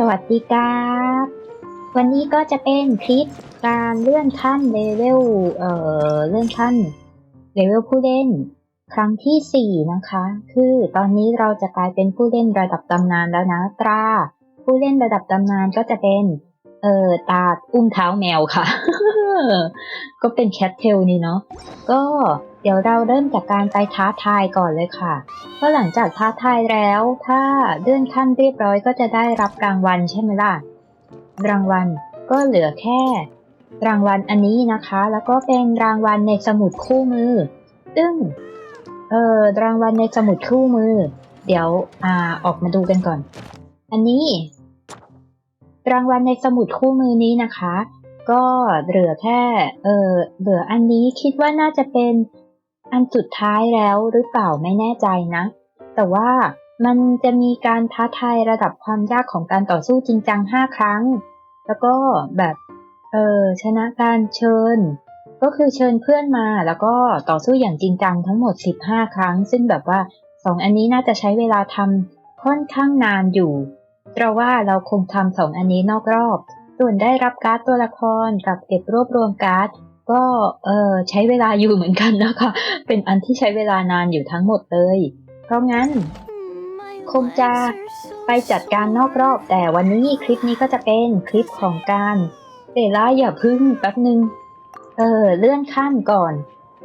สวัสดีครับ วันนี้ก็จะเป็นคลิปการเลื่อนขั้นเลเวล เอ่อ เลื่อนขั้นเลเวลผู้เล่น ครั้งที่ 4 นะคะ คือตอนนี้เราจะกลายเป็นผู้เล่นระดับตำนานแล้วนะ ตรา ผู้เล่นระดับตำนานก็จะเป็น เอ่อ ตาอุ้งเท้าแมวค่ะ ก็เป็นแคทเทลนี่เนาะ ก็ เดี๋ยวเราเริ่มจากการไปท้าทายก่อนเลยค่ะ เพราะหลังจากท้าทายแล้ว ถ้าเลื่อนขั้นเรียบร้อยก็จะได้รับรางวัลใช่ไหมล่ะ รางวัลก็เหลือแค่ รางวัลอันนี้นะคะ แล้วก็เป็นรางวัลในสมุดคู่มือ ซึ่ง เออรางวัลในสมุดคู่มือ เดี๋ยวอ่าออกมาดูกันก่อน อันนี้ รางวัลในสมุดคู่มือนี้นะคะก็เหลือแค่ เออเหลืออันนี้คิดว่าน่าจะเป็น อันสุดท้ายแล้วหรือเปล่าไม่แน่ใจนะ แต่ว่ามันจะมีการท้าทายระดับความยากของการต่อสู้จริงจังห้าครั้ง แล้วก็แบบเออชนะการเชิญ ก็คือเชิญเพื่อนมาแล้วก็ต่อสู้อย่างจริงจังทั้งหมด 15 ครั้ง ซึ่งแบบว่าสองอันนี้น่าจะใช้เวลาทำค่อนข้างนานอยู่ เราว่าเราคงทำสองอันนี้นอกรอบ ส่วนได้รับการ์ดตัวละครกับเก็บรวบรวมการ์ด ก็เออใช้เวลาอยู่เหมือนกันนะคะ เป็นอันที่ใช้เวลานานอยู่ทั้งหมดเลย เพราะงั้น คงจะไปจัดการนอกรอบ แต่วันนี้คลิปนี้ก็จะเป็นคลิปของการเตล่าอย่าพึ่งแป๊บนึง เออเลื่อนขั้นก่อน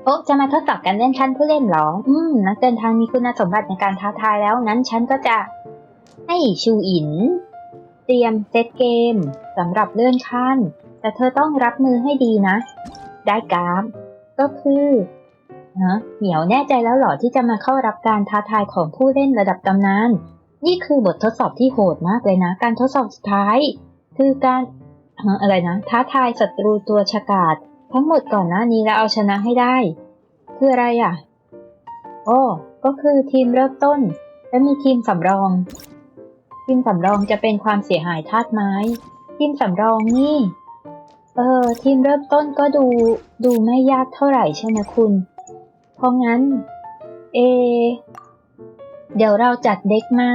โอ้จะมาทดสอบการเลื่อนขั้นผู้เล่นหรอ อืม นักเดินทางมีคุณสมบัติในการท้าทายแล้วงั้นฉันก็จะให้ชูอิน เตรียมเซตเกมสำหรับเลื่อนขั้น แต่เธอต้องรับมือให้ดีนะ ได้กราฟก็คือฮะเหมียวแน่ใจแล้วหรอที่จะมาเข้ารับการท้าทายของผู้เล่นระดับตำนาน นี่คือบททดสอบที่โหดมากเลยนะ การทดสอบสุดท้าย คือการอะไรนะ ท้าทายศัตรูตัวฉกาจทั้งหมดก่อนหน้านี้แล้วเอาชนะให้ได้ คืออะไรอะโอ้ก็คือทีมเริ่มต้น และมีทีมสำรอง ทีมสำรองจะเป็นความเสียหายธาตุไม้ ทีมสำรองนี่ เออ ทีมเริ่มต้นก็ดูดูไม่ยากเท่าไหร่ใช่ไหมคุณ เพราะงั้น เอ เดี๋ยวเราจัดเด็กมา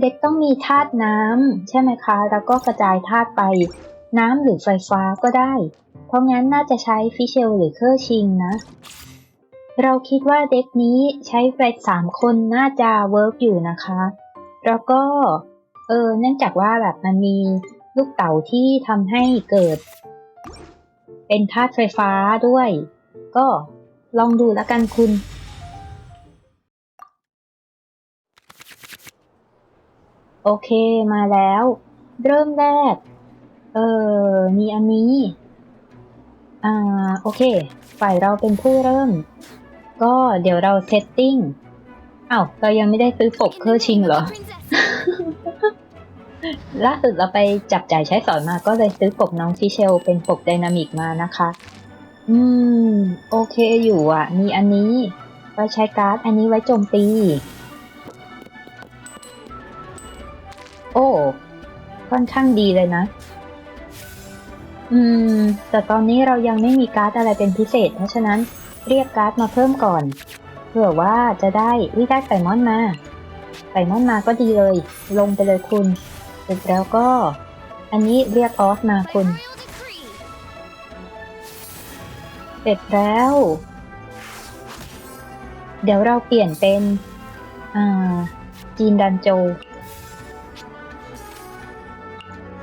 เด็กต้องมีธาตุน้ำใช่ไหมคะ แล้วก็กระจายธาตุไป น้ำหรือไฟฟ้าก็ได้ เพราะงั้นน่าจะใช้ฟิเชลหรือเคอร์ชิงนะ เราคิดว่าเด็กนี้ใช้ไปสามคนน่าจะเวิร์กอยู่นะคะ แล้วก็ เออ เนื่องจากว่าแบบมันมีลูกเต๋าที่ทำให้เกิด เป็นธาตุไฟฟ้าด้วย ก็ลองดูแล้วกันคุณ โอเคมาแล้ว เริ่มแรก เออมีอันนี้ อ่า โอเค ฝ่ายเราเป็นผู้เริ่ม ก็เดี๋ยวเราเซตติ้งอ้าวเรายังไม่ได้ซื้อปกเคอร์ชิงเหรอ ล่าสุดเราไปจับจ่ายใช้สอยมาก็เลยซื้อปกน้องฟิเชล เป็นปกไดนามิกมานะคะ อืม โอเคอยู่อะ มีอันนี้ไว้ใช้การ์ด อันนี้ไว้โจมตี โอ้ ค่อนข้างดีเลยนะ อืม แต่ตอนนี้เรายังไม่มีการ์ดอะไรเป็นพิเศษ เพราะฉะนั้นเรียกการ์ดมาเพิ่มก่อน เผื่อว่าจะได้วิได้ไก่มอนมาไก่มอนมาก็ดีเลย ลงไปเลยคุณ ร็จแล้วก็ อันนี้เรียกออสมาคุณ เสร็จแล้ว เดี๋ยวเราเปลี่ยนเป็น อ่า จีนดันโจ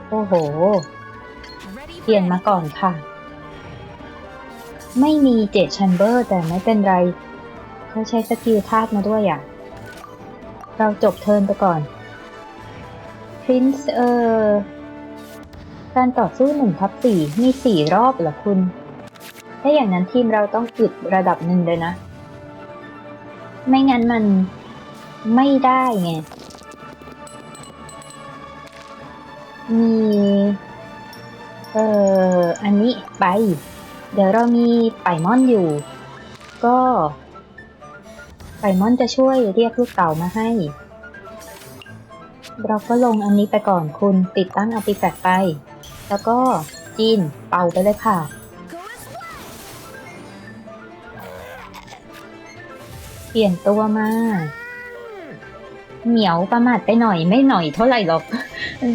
โอ้โห เปลี่ยนมาก่อนค่ะ ไม่มีเจดแชมเบอร์ แต่ไม่เป็นไรเขาใช้สกิลธาตุมาด้วยอะ เราจบเทิร์นไปก่อน Prince เออการต่อสู้หนึ่งทับสี่มีสี่รอบเหรอคุณ ถ้าอย่างนั้นทีมเราต้องอึดระดับหนึ่งเลยนะ ไม่งั้นมันไม่ได้ไง มี เอ่อ อันนี้ไป เดี๋ยวเรามีไปมอนอยู่ ก็ ไปมอนจะช่วยเรียกลูกเต่ามาให้ เราก็ลงอันนี้ไปก่อนคุณติดตั้งอาร์ติแฟกต์ไป แล้วก็จีนเป่าไปเลยค่ะ เปลี่ยนตัวมา เหมียวประมาทไปหน่อยไม่หน่อยเท่าไหร่หรอก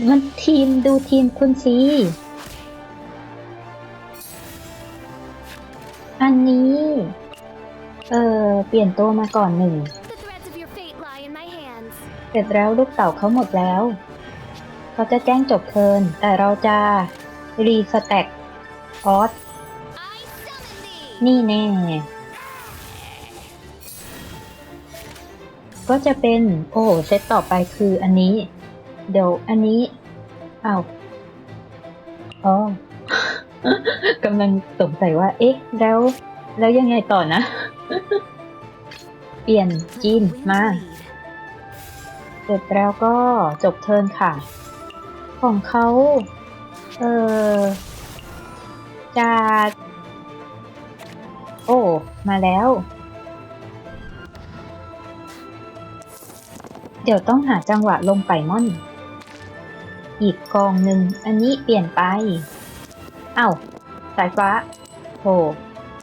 มันทีมดูทีมคุณสิอันนี้ เออเปลี่ยนตัวมาก่อนหนึ่ง เสร็จแล้วลูกเต่าเขาหมดแล้ว เขาจะแจ้งจบเทิน แต่เราจะรีสแต็กออสนี่แน่ ก็จะเป็น โอ้เซตต่อไปคืออันนี้ เดี๋ยวอันนี้อ้าวอ๋อกำลังสงสัยว่า เอ๊ะ แล้ว แล้วยังไงต่อนะ เปลี่ยนจีนมา เสร็จแล้วก็จบเทิร์นค่ะ ของเขาเออจะโอ้ มาแล้ว เดี๋ยวต้องหาจังหวะลงไปม่อน อีกกองหนึ่ง อันนี้เปลี่ยนไป เอ้า สายฟ้าโห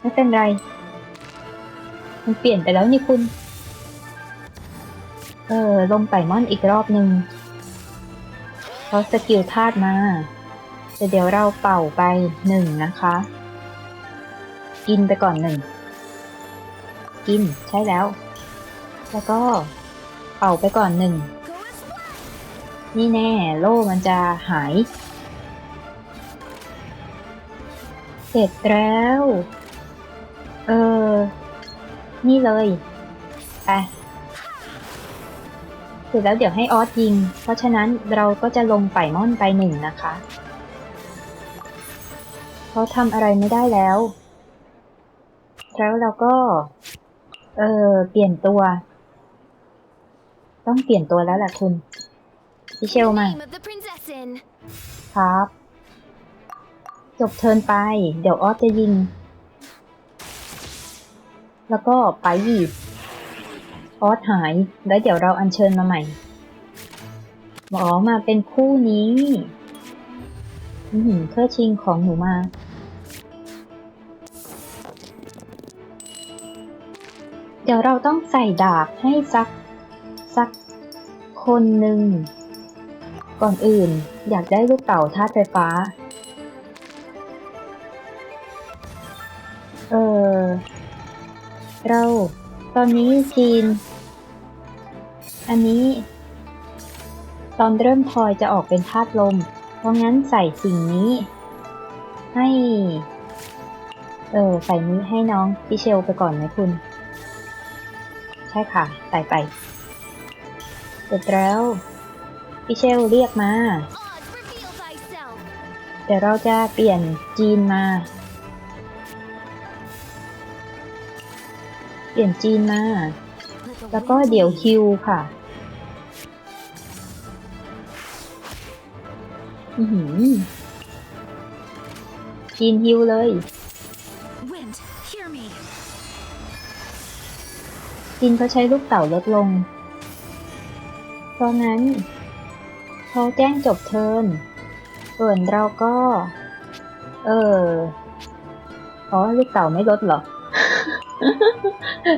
ไม่เป็นไร มันเปลี่ยนไปแล้วนี่คุณ เออลงไปม่อนอีกรอบหนึ่งเขาสกิลธาตุมาแต่เดี๋ยวเราเป่าไปหนึ่งนะคะ กินไปก่อนหนึ่ง กินใช่แล้ว แล้วก็เป่าไปก่อนหนึ่ง นี่แน่โล่มันจะหาย เสร็จแล้ว เออ นี่เลย ไป เสร็จแล้วเดี๋ยวให้ออสยิง เพราะฉะนั้นเราก็จะลงไปม่อนไปหนึ่งนะคะเขาทำอะไรไม่ได้แล้ว แล้วเราก็ เออเปลี่ยนตัว ต้องเปลี่ยนตัวแล้วแหละคุณพิเชลมา Name of the princessin. ครับ จบเทิร์นไป เดี๋ยวออสจะยิง แล้วก็ไปยี ออสหาย แล้วเดี๋ยวเราอัญเชิญมาใหม่หมอมาเป็นคู่นี้อือหือเครื่อชิงของหนูมา เดี๋ยวเราต้องใส่ดาบให้สักสักคนหนึ่ง ก่อนอื่นอยากได้ลูกเต่าธาตุไฟฟ้า เออ เราตอนนี้จีน อันนี้ ตอนเริ่มทอยจะออกเป็นธาตุลม เพราะงั้นใส่สิ่งนี้ ให้ เออใส่นี้ให้น้องพิเชลไปก่อนไหมคุณ ใช่ค่ะ ใส่ไป เสร็จแล้วพิเชลเรียกมา เดี๋ยวเราจะเปลี่ยนจีนมา เปลี่ยนจีนมาแล้วก็เดี๋ยวคิวค่ะ อือหือจีนฮิวเลย Wind, hear me. จีนเขาใช้ลูกเต่าลดลง เพราะงั้นเขาแจ้งจบเทิร์นส่วนเราก็ เอออ๋อลูกเต่าไม่ลดเหรอ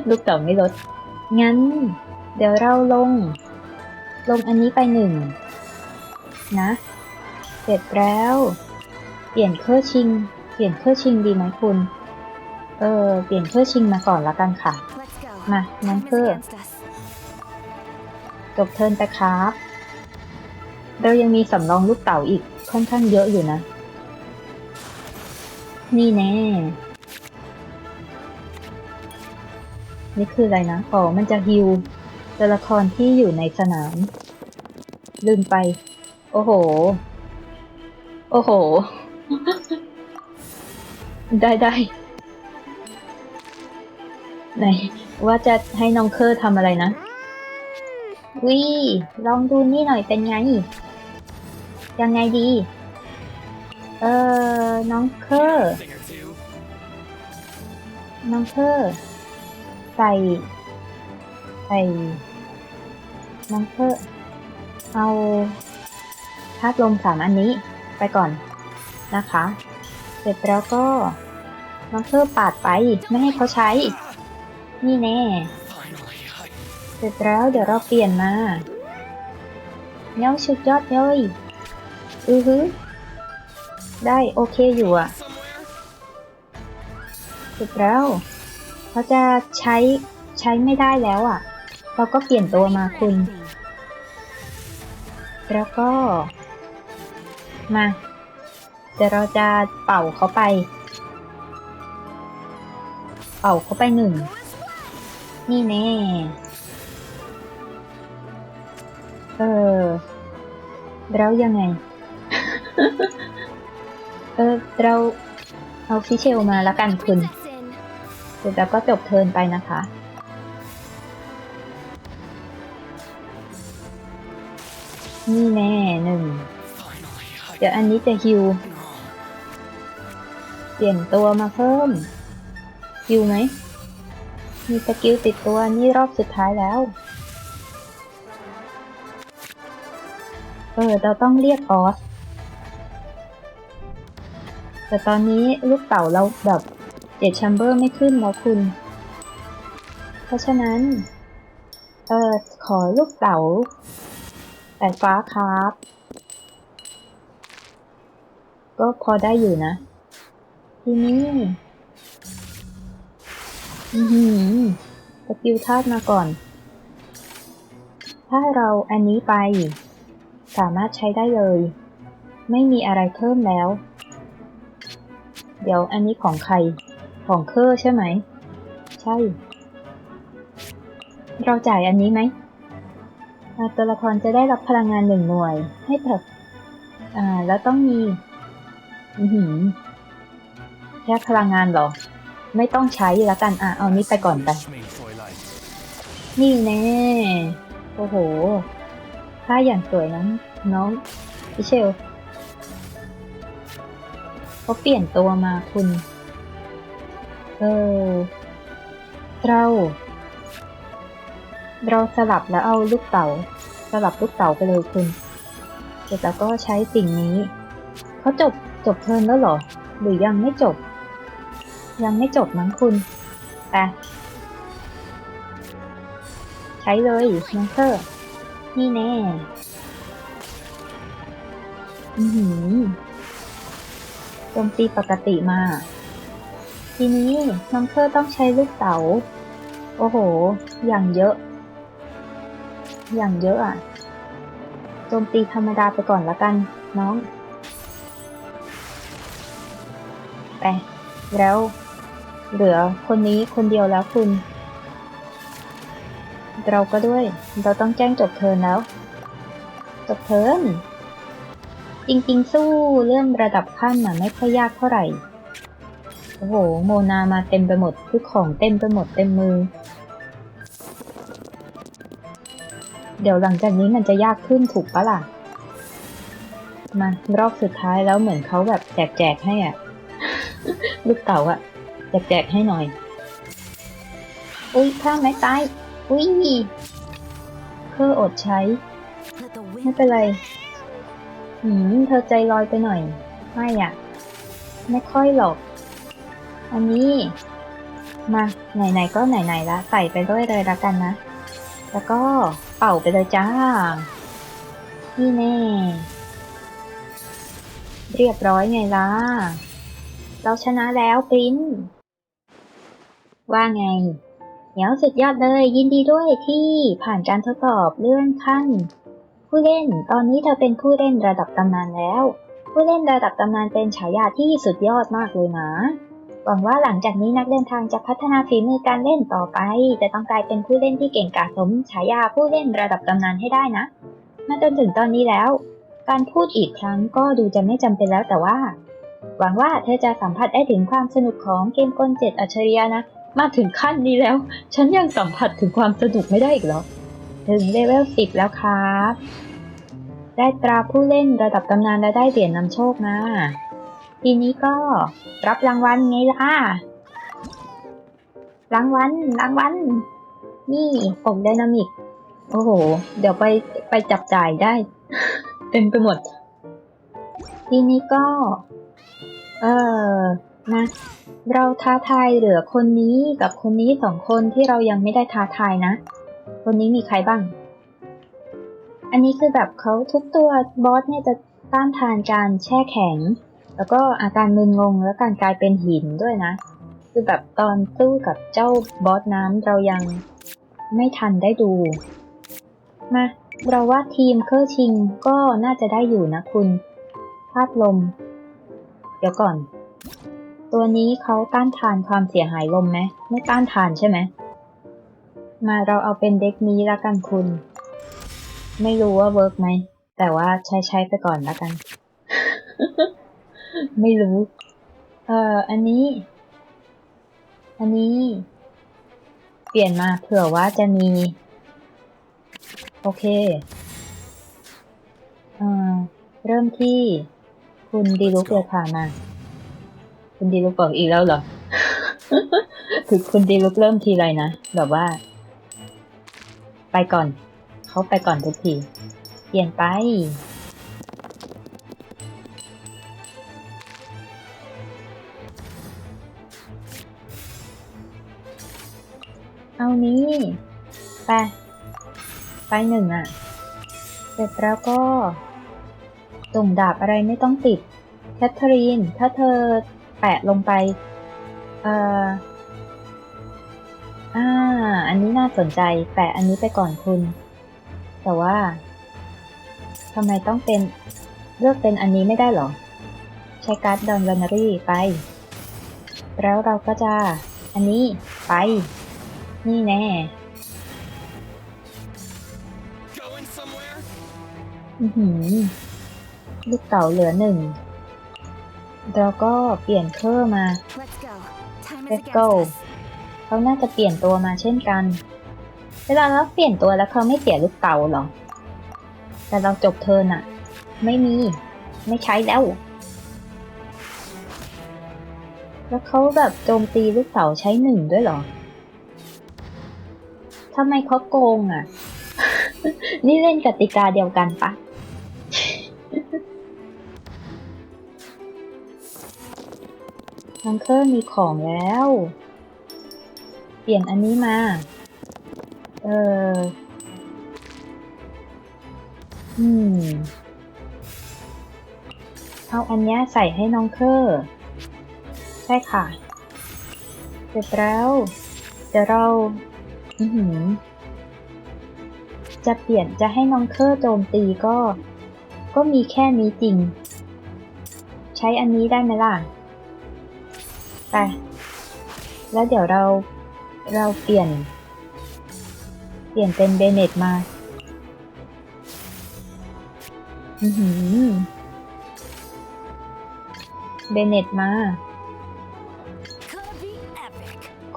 ลูกเต่าไม่ลด งั้น เดี๋ยวเราลง ลงอันนี้ไปหนึ่งนะ เสร็จแล้ว เปลี่ยนเครื่องชิง เปลี่ยนเครื่องชิงดีไหมคุณ เออ เปลี่ยนเครื่องชิงมาก่อนละกันค่ะ Let's go. มางั้น Time is คือ against us. จบเทิร์นไปครับ เรายังมีสำรองลูกเต่าอีกค่อนข้างเยอะอยู่นะ นี่แน่ นี่คืออะไรนะ อ๋อ มันจะฮิวตัวละครที่อยู่ในสนาม ลืมไป โอ้โห โอ้โห ได้ได้ ไหน ว่าจะให้น้องเคอร์ทำอะไรนะ วิลองดูนี่หน่อยเป็นไง ยังไงดี เออน้องเคอร์น้องเคอร์ใส่ใส่น้องเคอร์เอาธาตุลมสามอันนี้ ไปก่อนนะคะ เสร็จแล้วก็น้องเคอร์ปาดไปไม่ให้เขาใช้ นี่แน่ Finally, I เสร็จแล้วเดี๋ยวเราเปลี่ยนมา Mm, เนี้ยสุดยอดเลยอือฮึได้โอเคอยู่อะสุดแล้วเขาจะใช้ใช้ไม่ได้แล้วอะ เราก็เปลี่ยนตัวมาคุณ แล้วก็ มา เดี๋ยวเราจะเป่าเขาไป เป่าเขาไปหนึ่ง นี่แน่ เออ แล้วยังไง เออ เราเอาฟิเชลมาแล้วกันคุณ Princessin. เสร็จแล้วก็จบเทินไปนะคะนี่แน่ ดี๋ยวอันนี้จะฮิว เปลี่ยนตัวมาเพิ่มฮิวไหม มีสกิลติดตัวนี่รอบสุดท้ายแล้ว เออ เราต้องเรียกออส แต่ตอนนี้ลูกเต่าเราแบบเจ็ดแชมเบอร์ไม่ขึ้นแล้วคุณ เพราะฉะนั้น เออขอลูกเต๋าแต่ฟ้าครับ ก็พอได้อยู่นะ ทีนี้ อือหือสกิลธาตุมาก่อน ถ้าเราอันนี้ไป สามารถใช้ได้เลย ไม่มีอะไรเพิ่มแล้ว เดี๋ยวอันนี้ของใคร ของเคอร์ใช่ไหม ใช่ เราจ่ายอันนี้ไหมตัวละครจะได้รับพลังงานหนึ่งหน่วยให้แบบอ่าแล้วต้องมี อือหือแค่พลังงานเหรอ ไม่ต้องใช้แล้วกัน อะ เอานี้ไปก่อนไป นี่แน่ โอ้โหค่าอย่างสวยน้องน้องพิเชลเขาเปลี่ยนตัวมาคุณ เออ เรา เราสลับแล้วเอาลูกเต๋า สลับลูกเต๋าไปเลยคุณ เสร็จแล้วก็ใช้สิ่งนี้ เขาจบ จบเทิร์นแล้วเหรอ หรือยังไม่จบ ยังไม่จบมั้งคุณแต่ใช้เลยน้องเตอร์ นี่แน่ อือหือโจมตีปกติมา ทีนี้น้องเตอร์ต้องใช้ลูกเต๋า โอ้โห อย่างเยอะ อย่างเยอะอะ โจมตีธรรมดาไปก่อนละกัน น้อง ไป แล้วเหลือคนนี้คนเดียวแล้วคุณ เราก็ด้วย เราต้องแจ้งจบเทินแล้ว จบเทินจริงๆ สู้เรื่องระดับขั้นน่ะไม่ค่อยยากเท่าไหร่ โอ้โห โมนามาเต็มไปหมดคือของเต็มไปหมดเต็มมือ เดี๋ยวหลังจากนี้มันจะยากขึ้นถูกปะล่ะ มารอบสุดท้ายแล้วเหมือนเขาแบบแจกๆให้อะ ลูกเต่าอะแจกๆให้หน่อย อุ้ยข้ามไม้ตาย อุ้ยเคออดใช้ ไม่เป็นไรหืมเธอใจลอยไปหน่อย ไม่อะไม่ค่อยหรอก อันนี้ มาไหนๆก็ไหนๆละใส่ไปด้วยเลยละกันนะ แล้วก็เป่าไปเลยจ้า นี่แน่ เรียบร้อยไงล่ะ เราชนะแล้วปริ้นว่าไงเหนียวสุดยอดเลย ยินดีด้วยที่ผ่านการทดสอบเลื่อนขั้น ผู้เล่นตอนนี้เธอเป็นผู้เล่นระดับตำนานแล้ว ผู้เล่นระดับตำนานเป็นฉายาที่สุดยอดมากเลยนะหวังว่าหลังจากนี้นักเดินทางจะพัฒนาฝีมือการเล่นต่อไป จะต้องกลายเป็นผู้เล่นที่เก่งกาจสมฉายาผู้เล่นระดับตำนานให้ได้นะมาจนถึงตอนนี้แล้ว การพูดอีกครั้งก็ดูจะไม่จำเป็นแล้วแต่ว่า หวังว่าเธอจะสัมผัสได้ถึงความสนุกของเกมกลเจ็ดอัจฉริยะนะ มาถึงขั้นนี้แล้ว ฉันยังสัมผัสถึงความสนุกไม่ได้อีกเหรอ ถึงเลเวลสิบแล้วครับได้ตราผู้เล่นระดับตำนานและได้เหรียญนำโชคมาทีนี้ก็รับรางวัลไงล่ะ รางวัลรางวัลนี่อกไดนามิก โอ้โห เดี๋ยวไปไปจับจ่ายได้ เต็มไปหมด ทีนี้ก็ เออนะเราท้าทายเหลือคนนี้กับคนนี้สองคนที่เรายังไม่ได้ท้าทายนะ คนนี้มีใครบ้าง อันนี้คือแบบเขาทุกตัวบอสเนี่ยจะต้านทานการแช่แข็ง แล้วก็อาการมึนงงและการกลายเป็นหินด้วยนะ คือแบบตอนสู้กับเจ้าบอสน้ำเรายังไม่ทันได้ดู มาเราว่าทีมเคอร์ชิงก็น่าจะได้อยู่นะคุณธาตุลม ดี๋ยวก่อน ตัวนี้เขาต้านทานความเสียหายลมไหมไม่ต้านทานใช่ไหมมาเราเอาเป็นเด็กนี้ละกันคุณ ไม่รู้ว่าเวิร์กไหม แต่ว่าใช้ใช้ไปก่อนละกัน ไม่รู้ เอ่อ อันนี้ อันนี้ เปลี่ยนมาเผื่อว่าจะมี โอเค เอ่อ เริ่มที่ คุณดีลุกเลยค่ะมา คุณดีลุกบอกอีกแล้วเหรอคือคุณดีลุกเริ่มทีไรนะ แบบว่า ไปก่อน เขาไปก่อนทุกที เปลี่ยนไป เอานี้ ไป ไปหนึ่งอะ เสร็จแล้วก็ ตุ่มดาบอะไรไม่ต้องติด แคทเธอรีน ถ้าเธอแปะลงไป เอ่อ อ่า อันนี้น่าสนใจ แปะอันนี้ไปก่อนคุณ แต่ว่าทำไมต้องเป็น เลือกเป็นอันนี้ไม่ได้หรอ ใช้การ์ดดอนวานารีไป แล้วเราก็จะ อันนี้ไป นี่แน่ อือหือ ลูกเต่าเหลือหนึ่งแล้วก็เปลี่ยนเครื่องมา Let's go. Time is Let's against go. us. เขาน่าจะเปลี่ยนตัวมาเช่นกัน เวลาเราเปลี่ยนตัวแล้วเขาไม่เสียลูกเต่าเหรอ แต่เราจบเทิร์นอะไม่มี ไม่ใช้แล้ว แล้วเขาแบบโจมตีลูกเต่าใช้หนึ่งด้วยเหรอทำไมเขาโกงอะนี่เล่นกติกาเดียวกันปะ ทังเคอร์มีของแล้ว เปลี่ยนอันนี้มา เอออืม เอาอันนี้ใส่ให้น้องเคอร์ ใช่ค่ะ เสร็จแล้วเดี๋ยวเรา อือหือจะเปลี่ยนจะให้น้องเคอร์โจมตีก็ ก็มีแค่นี้จริง ใช้อันนี้ได้ไหมล่ะ ไป แล้วเดี๋ยวเราเราเปลี่ยน เปลี่ยนเป็นเบเนตมา อือหือเบเนตมา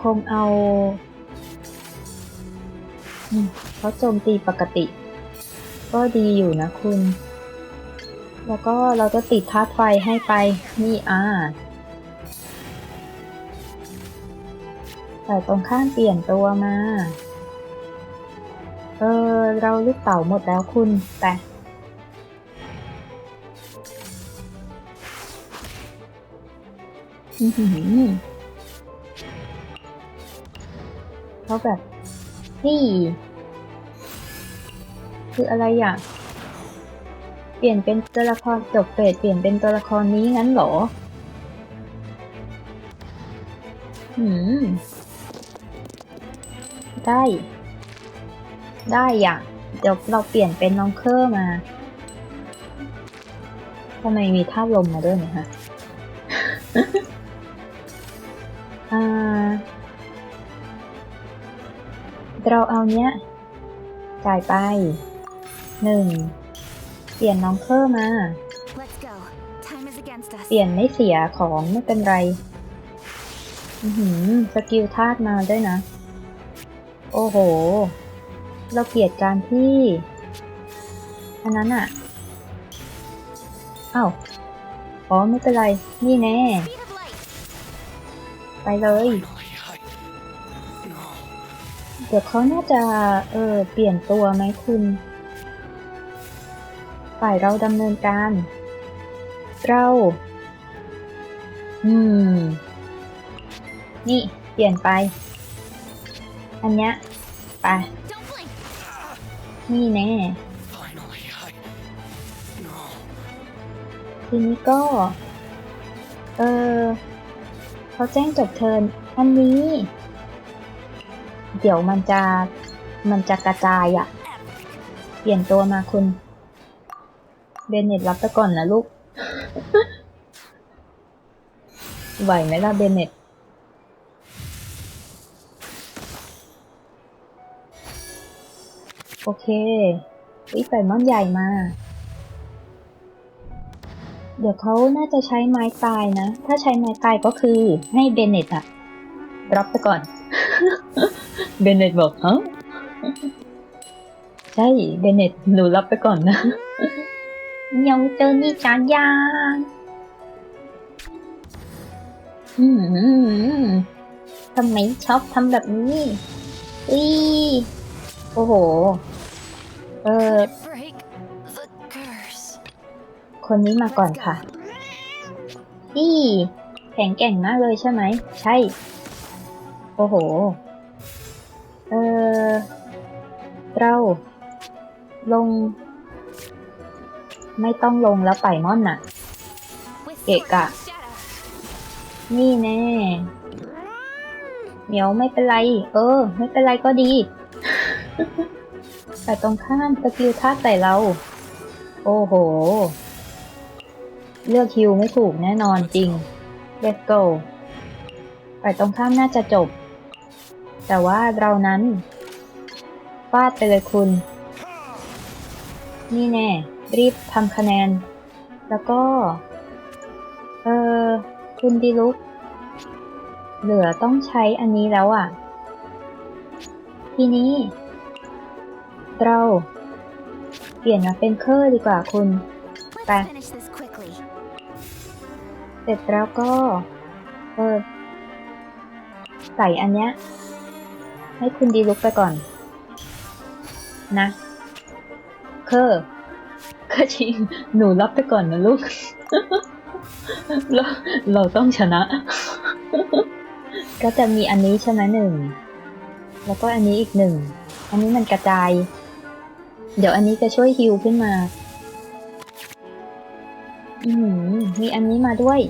คงเอาเขาโจมตีปกติ ก็ดีอยู่นะคุณ แล้วก็เราก็ติดธาตุไฟให้ไป นี่อ่า แต่ตรงข้ามเปลี่ยนตัวมา เออ เราลูกเต่าหมดแล้วคุณ แต่อือหือเขาแบบ นี่ คืออะไรอะ เปลี่ยนเป็นตัวละครจบเฟสเปลี่ยนเป็นตัวละครนี้งั้นเหรอหืม ได้ ได้อะเดี๋ยวเราเปลี่ยนเป็นน้องเคอร์มาทำไมมีท่าตุลมมาด้วยเนี่ยฮะอ่าเราเอาเนี้ย จ่ายไปหนึ่งเปลี่ยนน้องเคอร์มา Let's go. Time is against us. เปลี่ยนไม่เสียของไม่เป็นไรอือหือสกิลธาตุมาด้วยนะ โอ้โห เราเกลียดการที่ อันนั้นอะอ้าวอ๋อไม่เป็นไร นี่แน่ ไปเลย เดี๋ยวเขาน่าจะ เออ เปลี่ยนตัวไหมคุณ ฝ่ายเราดำเนินการ เรา อืม นี่ เปลี่ยนไป อันเนี้ยไปนี่แน่ทีนี้ก็ เออเขาแจ้งจบเทินอันนี้ เดี๋ยวมันจะ มันจะกระจายอะเปลี่ยนตัวมาคุณ เบนเน็ตรับตะก่อนนะลูก ไหวไหมล่ะเบนเน็ต โอเควิไก่ม่อนใหญ่มา เดี๋ยวเขาน่าจะใช้ไม้ตายนะ ถ้าใช้ไม้ตายก็คือให้เบนเนตอะรับไปก่อน เบนเนตบอกฮะใช่ เบนเนตหนูรับไปก่อนนะยังเจอนี่จานยางอืมทำไมชอบทำแบบนี้อีโอ้โห เออ Break the curse. คนนี้มาก่อน Let's go. ค่ะ นี่ แข็งแกร่งมากเลยใช่ไหม ใช่ โอ้โห เออ เรา ลง ไม่ต้องลงแล้วไปม่อนน่ะ With Kệ sword cả. and shadow. นี่แน่เหมียวไม่เป็นไร เออ ไม่เป็นไรก็ดี แต่ตรงข้ามสกิลท่าใส่เรา โอ้โห เลือกฮิวไม่ถูกแน่นอนจริง let's go แต่ตรงข้ามน่าจะจบ แต่ว่าเรานั้นฟาดไปเลยคุณ นี่แน่ รีบทำคะแนน แล้วก็ เออคุณดีลุก เหลือต้องใช้อันนี้แล้วอะ ทีนี้ เรา เปลี่ยนมาเป็นเคอร์ดีกว่าคุณ Let's Bye. finish this quickly. เสร็จแล้วก็ เออ ใส่อันเนี้ย ให้คุณดีลุกไปก่อน นะ เคอร์ก็จริง หนูรับไปก่อนนะลูก เราเราต้องชนะ ก็จะมีอันนี้ใช่ไหมหนึ่ง แล้วก็อันนี้อีกหนึ่ง อันนี้มันกระจาย เดี๋ยวอันนี้จะช่วยฮิวขึ้นมา อือหือมีอันนี้มาด้วย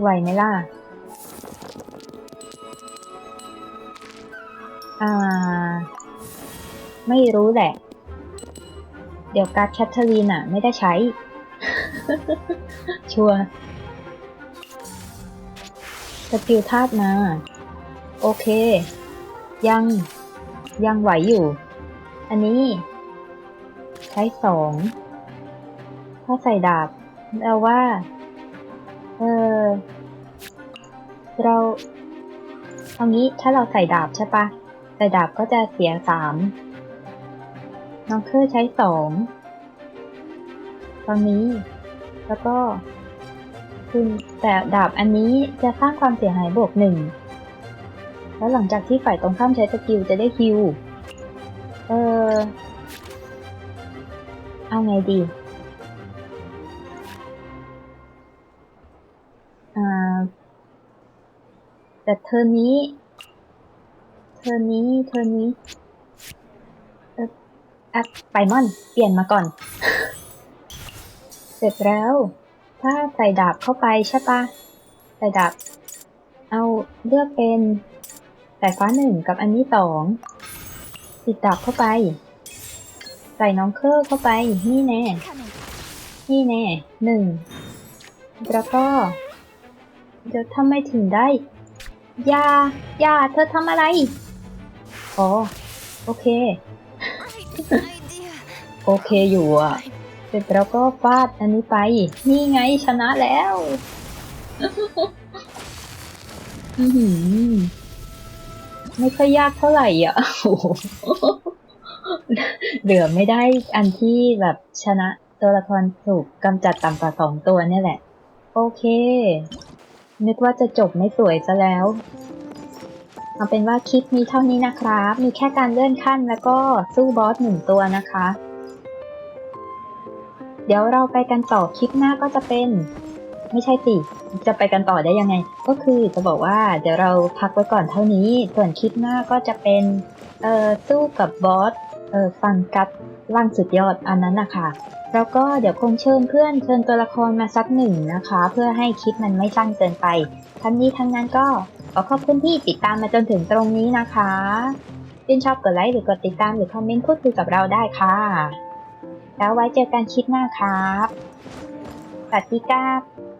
ไหวไหมล่ะ อ่า ไม่รู้แหละ เดี๋ยวการ์ดแคทเธอรีนอะไม่ได้ใช้ ชัวร์สกิลธาตุมา โอเค ยังยังไหวอยู่ อันนี้ ใช้สอง ถ้าใส่ดาบแปลว่า เออเราเอางี้ถ้าเราใส่ดาบใช่ปะใส่ดาบก็จะเสียสามน้องเคอร์ใช้สองตรงนี้ แล้วก็คุณแต่ดาบอันนี้จะสร้างความเสียหายบวกหนึ่งแล้วหลังจากที่ฝ่ายตรงข้ามใช้สกิลจะได้ฮิว ออ เอาไงดี อ่า แต่เทอนี้เทอนี้เทอนี้เออแอปไปมอน เปลี่ยนมาก่อน เสร็จแล้ว ถ้าใส่ดาบเข้าไปใช่ปะใส่ดาบ เอาเลือกเป็นสายฟ้าหนึ่งกับอันนี้สอง ติดดาบเข้าไป ใส่น้องเคอร์เข้าไป นี่แน่ นี่แน่หนึ่ง แล้วก็เดี๋ยวทำไมถึงได้ยายาเธอทำอะไร อ๋อ โอเค โอเคอยู่อะ เสร็จแล้วก็ฟาดอันนี้ไป นี่ไงชนะแล้ว อือหือ ไม่ค่อยยากเท่าไหร่อะโอ้โหเหลือไม่ได้อันที่แบบชนะตัวละครถูกกำจัดต่ำกว่าสองตัวเนี่ยแหละ โอเค นึกว่าจะจบไม่สวยซะแล้วเอาเป็นว่าคลิปนี้เท่านี้นะครับ มีแค่การเลื่อนขั้นแล้วก็สู้บอสหนึ่งตัวนะคะ เดี๋ยวเราไปกันต่อคลิปหน้าก็จะเป็น ไม่ใช่สิ จะไปกันต่อได้ยังไง ก็คือจะบอกว่าเดี๋ยวเราพักไว้ก่อนเท่านี้ ส่วนคลิปหน้าก็จะเป็นเอ่อสู้กับบอสเอ่อฟันกัดร่างสุดยอดอันนั้นนะคะแล้วก็เดี๋ยวคงเชิญเพื่อนเชิญตัวละครมาสักหนึ่งนะคะ เพื่อให้คลิปมันไม่สั้นเกินไป ทั้งนี้ทั้งนั้นก็ขอขอบคุณที่ติดตามมาจนถึงตรงนี้นะคะชื่นชอบกดไลค์หรือกดติดตามหรือคอมเมนต์พูดคุยกับเราได้ค่ะ แล้วไว้เจอกันคลิปหน้าครับสวัสดีครับ